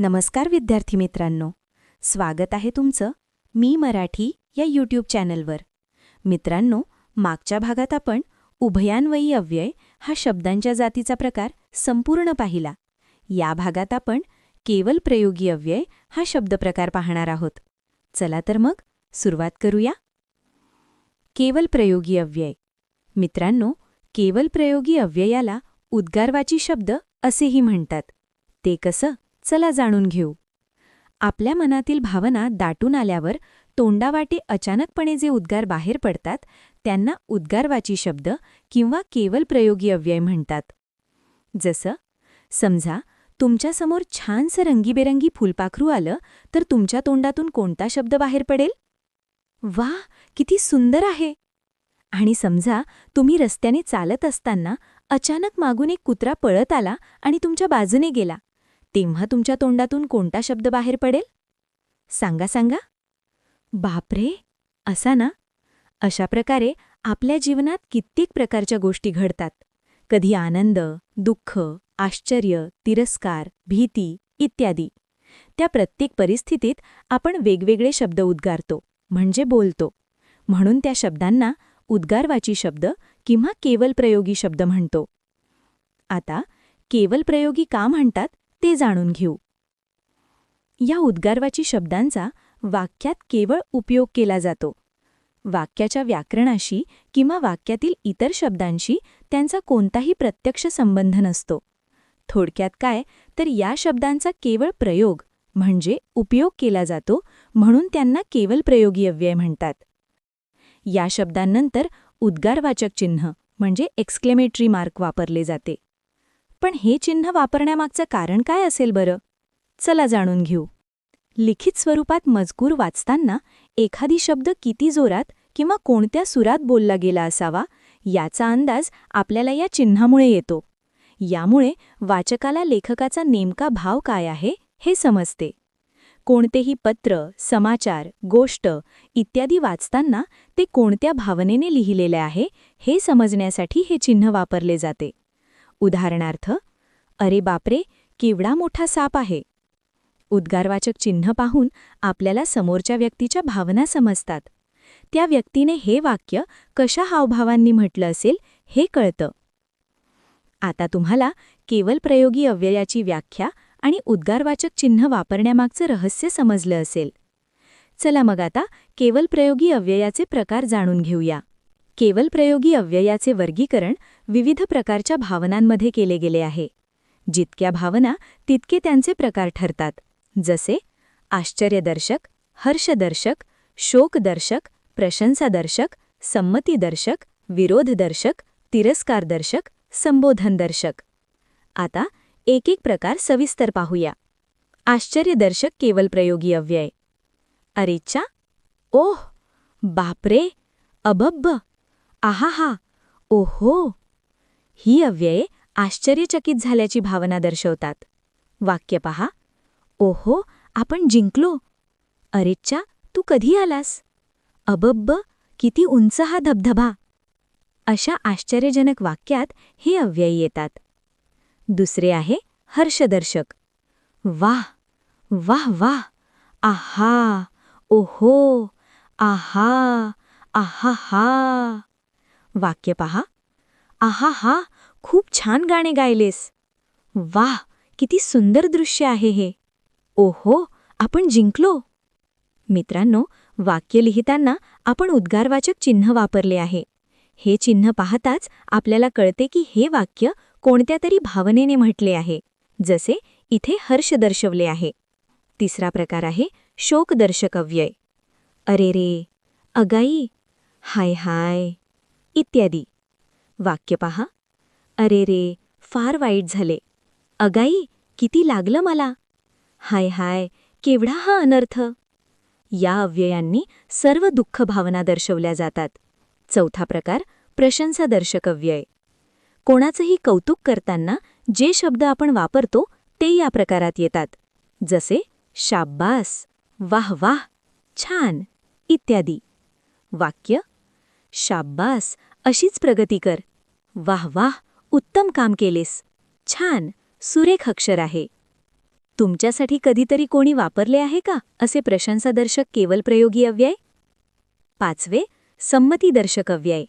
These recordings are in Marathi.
नमस्कार विद्यार्थी मित्रांनो. स्वागत आहे तुमचं मी मराठी या यूट्यूब चॅनलवर मित्रांनो मागच्या भागात आपण उभयान्वयी अव्यय हा शब्दांच्या जातीचा प्रकार संपूर्ण पाहिला. या भागात आपण केवल प्रयोगी अव्यय हा शब्दप्रकार पाहणार आहोत. चला तर मग सुरुवात करूया. केवल प्रयोगी अव्यय. मित्रांनो केवल प्रयोगी अव्ययाला उद्गारवाची शब्द असेही म्हणतात. ते कसं? चला जाणून घेऊ. आपल्या मनातील भावना दाटून आल्यावर तोंडावाटे अचानकपणे जे उद्गार बाहेर पडतात त्यांना उद्गारवाची शब्द किंवा केवल प्रयोगी अव्यय म्हणतात. जसं समजा तुमच्यासमोर छानसं रंगीबेरंगी फुलपाखरू आलं तर तुमच्या तोंडातून कोणता शब्द बाहेर पडेल? वा किती सुंदर आहे! आणि समजा तुम्ही रस्त्याने चालत असताना अचानक मागून एक कुत्रा पळत आला आणि तुमच्या बाजूने गेला. तेव्हा तुमच्या तोंडातून कोणता शब्द बाहेर पडेल? सांगा सांगा. बापरे असा ना? अशा प्रकारे आपल्या जीवनात कित्येक प्रकारच्या गोष्टी घडतात. कधी आनंद दुःख आश्चर्य तिरस्कार भीती इत्यादी. त्या प्रत्येक परिस्थितीत आपण वेगवेगळे शब्द उद्गारतो म्हणजे बोलतो. म्हणून त्या शब्दांना उद्गारवाची शब्द किंवा केवल प्रयोगी शब्द म्हणतो. आता केवल प्रयोगी का म्हणतात? ते जाणून घेऊ. या उद्गारवाची शब्दांचा वाक्यात केवळ उपयोग केला जातो. वाक्याच्या व्याकरणाशी किंवा वाक्यातील इतर शब्दांशी त्यांचा कोणताही प्रत्यक्ष संबंध नसतो. थोडक्यात काय तर या शब्दांचा केवळ प्रयोग म्हणजे उपयोग केला जातो म्हणून त्यांना केवल प्रयोगी अव्यय म्हणतात. या शब्दांनंतर उद्गारवाचक चिन्ह म्हणजे एक्सक्लेमेटरी मार्क वापरले जाते. पण हे चिन्ह वापरण्यामागचं कारण काय असेल बरं? चला जाणून घेऊ. लिखित स्वरूपात मजकूर वाचताना एखादी शब्द किती जोरात किंवा कोणत्या सुरात बोलला गेला असावा याचा अंदाज आपल्याला या चिन्हामुळे येतो. यामुळे वाचकाला लेखकाचा नेमका भाव काय आहे हे समजते. कोणतेही पत्र समाचार गोष्ट इत्यादी वाचताना ते कोणत्या भावनेने लिहिलेले आहे हे समजण्यासाठी हे चिन्ह वापरले जाते. उदाहरणार्थ अरे बापरे केवढा मोठा साप आहे. उद्गारवाचक चिन्ह पाहून आपल्याला समोरच्या व्यक्तीच्या भावना समजतात. त्या व्यक्तीने हे वाक्य कशा हावभावांनी म्हटलं असेल हे कळतं. आता तुम्हाला केवल प्रयोगी अव्ययाची व्याख्या आणि उद्गारवाचक चिन्ह वापरण्यामागचं रहस्य समजलं असेल. चला मग आता केवल प्रयोगी अव्ययाचे प्रकार जाणून घेऊया. केवल प्रयोगी अव्ययाचे वर्गीकरण विविध प्रकारच्या भावनांमध्ये केले गेले आहे. जितक्या भावना तितके त्यांचे प्रकार ठरतात. जसे आश्चर्यदर्शक हर्षदर्शक शोकदर्शक प्रशंसादर्शक संमतीदर्शक विरोधदर्शक तिरस्कारदर्शक संबोधनदर्शक. आता एक एक प्रकार सविस्तर पाहूया. आश्चर्यदर्शक केवल प्रयोगी अव्यय. अरेच्छा ओह! बापरे! अबब्ब! आहाहा ओहो. ही अव्यये आश्चर्यचकित झाल्याची भावना दर्शवतात. वाक्य पहा. ओहो आपण जिंकलो. अरेच्छा तू कधी आलास? अबब्ब किती उंच हा धबधबा. अशा आश्चर्यजनक वाक्यात हे अव्ययी येतात. दुसरे आहे हर्षदर्शक. वाह वाह वाह. आहा ओहो. आहा आहा हा वाक्य पहा. आहा हा खूप छान गाणे गायलेस. वाह किती सुंदर दृश्य आहे हे. ओहो आपण जिंकलो. मित्रांनो वाक्य लिहिताना आपण उद्गारवाचक चिन्ह वापरले आहे. हे चिन्ह पाहताच आपल्याला कळते की हे वाक्य कोणत्या तरी भावनेने म्हटले आहे. जसे इथे हर्ष दर्शवले आहे. तिसरा प्रकार आहे शोकदर्शक अव्यय. अरे रे अगाई. हाय हाय. इत्यादी. वाक्य पहा. अरे रे फार वाईट झाले. अगाई किती लागलं मला. हाय हाय केवढा हा अनर्थ. या अव्ययांनी सर्व दुःख भावना दर्शवल्या जातात. चौथा प्रकार प्रशंसादर्शक अव्यय. कोणाचंही कौतुक करताना जे शब्द आपण वापरतो ते या प्रकारात येतात. जसे शाब्बास वाह वाह छान इत्यादी. वाक्य शाब्बास अशीच प्रगती कर. वाह वाह उत्तम काम केलेस. छान सुरेख अक्षर आहे. तुमच्यासाठी कधीतरी कोणी वापरले आहे का? असे प्रशंसादर्शक केवल प्रयोगी अव्यय? पाचवे संमतीदर्शक अव्यय.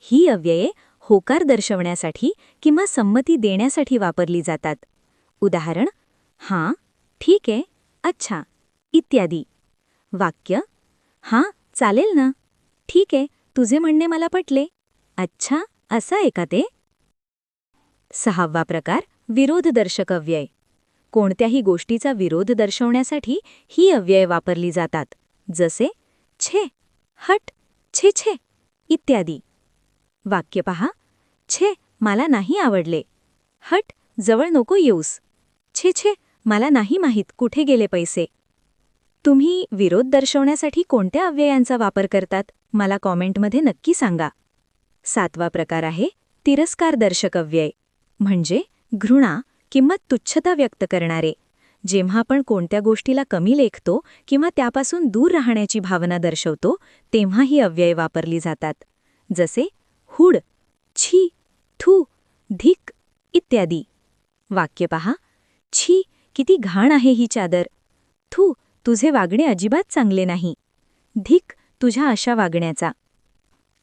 ही अव्यये होकार दर्शवण्यासाठी किंवा संमती देण्यासाठी वापरली जातात. उदाहरण हां ठीक आहे अच्छा इत्यादी. वाक्य हां चालेल ना? ठीक आहे तुझे म्हणणे मला पटले. अच्छा असं आहे का ते? सहावा प्रकार विरोधदर्शक अव्यय कोणत्याही गोष्टीचा विरोध दर्शवण्यासाठी ही अव्यय वापरली जातात. जसे छे हट छे छे इत्यादी. वाक्य पहा. छे मला नाही आवडले. हट जवळ नको येऊस. छे छे मला नाही माहीत कुठे गेले पैसे. तुम्ही विरोध दर्शवण्यासाठी कोणत्या अव्ययांचा वापर करतात? मला कॉमेंटमध्ये नक्की सांगा. सातवा प्रकार आहे तिरस्कारदर्शक अव्यय म्हणजे घृणा किंवा तुच्छता व्यक्त करणारे. जेव्हा आपण कोणत्या गोष्टीला कमी लेखतो किंवा त्यापासून दूर राहण्याची भावना दर्शवतो तेव्हा ही अव्यय वापरली जातात. जसे हुड छी थू धिक इत्यादी. वाक्य पहा. छी किती घाण आहे ही चादर. थू तुझे वागणे अजिबात चांगले नाही. धिक तुझ्या अशा वागण्याचा.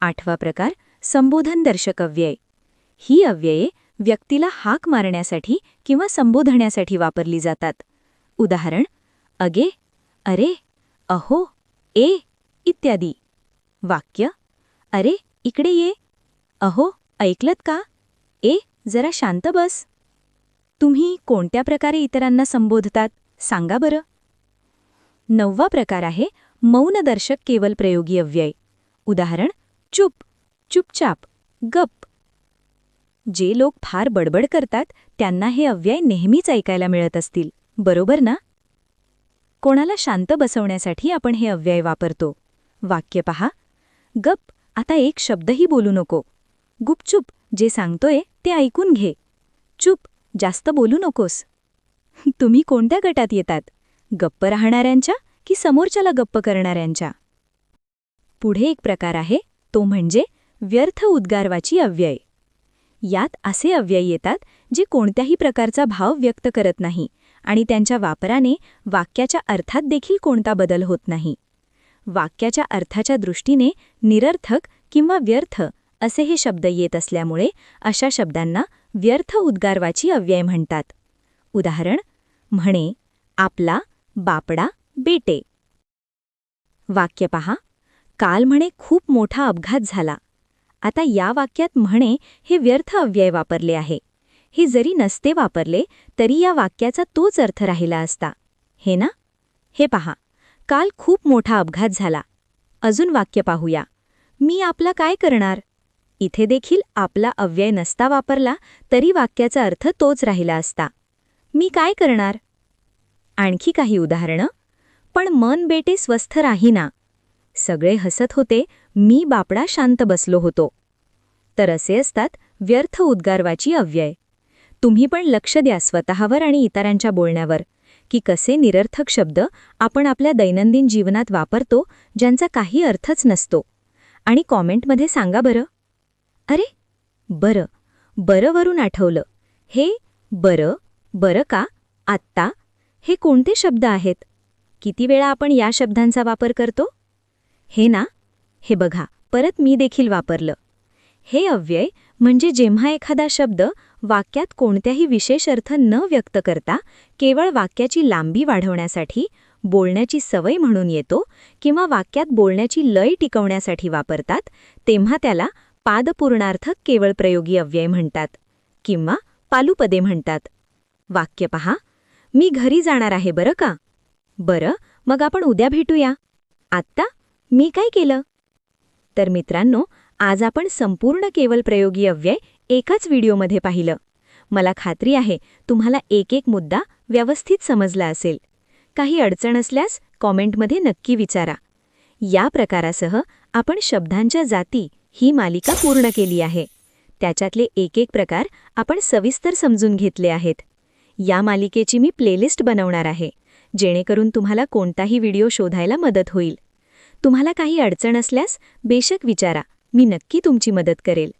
आठवा प्रकार संबोधनदर्शक अव्यय. ही अव्यये व्यक्तीला हाक मारण्यासाठी किंवा संबोधण्यासाठी वापरली जातात. उदाहरण अगे अरे अहो ए इत्यादी. वाक्य अरे इकडे ये. अहो ऐकलत का? ए जरा शांत बस. तुम्ही कोणत्या प्रकारे इतरांना संबोधतात सांगा बरं. नववा प्रकार आहे मौनदर्शक केवल प्रयोगी अव्यय. उदाहरण चुप. चुपचाप गप. जे लोक फार बडबड करतात त्यांना हे अव्यय नेहमीच ऐकायला मिळत असतील. बरोबर ना? कोणाला शांत बसवण्यासाठी आपण हे अव्यय वापरतो. वाक्य पहा. गप आता एक शब्दही बोलू नको. गुपचूप जे सांगतोय ते ऐकून घे. चुप जास्त बोलू नकोस. तुम्ही कोणत्या गटात येतात? गप्प राहणाऱ्यांच्या की समोरच्याला गप्प करणाऱ्यांच्या? पुढे एक प्रकार आहे तो म्हणजे व्यर्थ उद्गारवाची अव्यय. यात असे अव्यय येतात जे कोणत्याही प्रकारचा भाव व्यक्त करत नाही आणि त्यांच्या वापराने वाक्याच्या अर्थात देखील कोणता बदल होत नाही. वाक्याच्या अर्थाच्या दृष्टीने निरर्थक किंवा व्यर्थ असे हे शब्द येत असल्यामुळे अशा शब्दांना व्यर्थ उद्गारवाची अव्यय म्हणतात. उदाहरण म्हणे आपला बापडा बेटे. वाक्य पहा. काल म्हणे खूप मोठा अपघात झाला. आता या वाक्यात म्हणे हे व्यर्थ अव्यय वापरले आहे. हे जरी नसते वापरले तरी या वाक्याचा तोच अर्थ राहिला असता. हे ना? हे पहा. काल खूप मोठा अपघात झाला. अजून वाक्य पाहूया. मी आपला काय करणार? इथे देखील आपला अव्यय नसता वापरला तरी वाक्याचा अर्थ तोच राहिला असता. मी काय करणार? आणखी काही उदाहरणं? पण मन बेटे स्वस्थ राहीना. सगळे हसत होते मी बापडा शांत बसलो होतो. तर असे असतात व्यर्थ उद्गारवाची अव्यय. तुम्ही पण लक्ष द्या स्वतःवर आणि इतरांच्या बोलण्यावर की कसे निरर्थक शब्द आपण आपल्या दैनंदिन जीवनात वापरतो ज्यांचा काही अर्थच नसतो. आणि कॉमेंटमध्ये सांगा बरं. अरे बरं बरं वरून आठवलं. हे बरं बरं का आत्ता हे कोणते शब्द आहेत? किती वेळा आपण या शब्दांचा वापर करतो? हे ना? हे बघा परत मी देखील वापरलं. हे अव्यय म्हणजे जेव्हा एखादा शब्द वाक्यात कोणत्याही विशेष अर्थ न व्यक्त करता केवळ वाक्याची लांबी वाढवण्यासाठी बोलण्याची सवय म्हणून येतो किंवा वाक्यात बोलण्याची लय टिकवण्यासाठी वापरतात तेव्हा त्याला पादपूर्णार्थ केवळ प्रयोगी अव्यय म्हणतात किंवा पालुपदे म्हणतात. वाक्य पहा. मी घरी जाणार आहे बरं का? बरं मग आपण उद्या भेटूया. आत्ता मी काय केलं? तर मित्रांनो आज आपण संपूर्ण केवल प्रयोगी अव्यय एकाच व्हिडिओमध्ये पाहिलं. मला खात्री आहे तुम्हाला एक एक मुद्दा व्यवस्थित समजला असेल. काही अडचण असल्यास कॉमेंटमध्ये नक्की विचारा. या प्रकारासह आपण शब्दांच्या जाती ही मालिका पूर्ण केली आहे. त्याच्यातले एक एक प्रकार आपण सविस्तर समजून घेतले आहेत. या मालिकेची मी प्लेलिस्ट बनवणार आहे जेणेकरून तुम्हाला कोणताही व्हिडिओ शोधायला मदत होईल. तुम्हाला काही अडचण असल्यास बेशक विचारा. मी नक्की तुमची मदत करेल.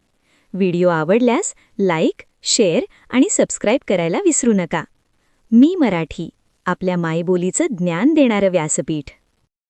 व्हिडिओ आवडल्यास लाईक शेअर आणि सबस्क्राईब करायला विसरू नका. मी मराठी आपल्या मायबोलीचं ज्ञान देणारं व्यासपीठ.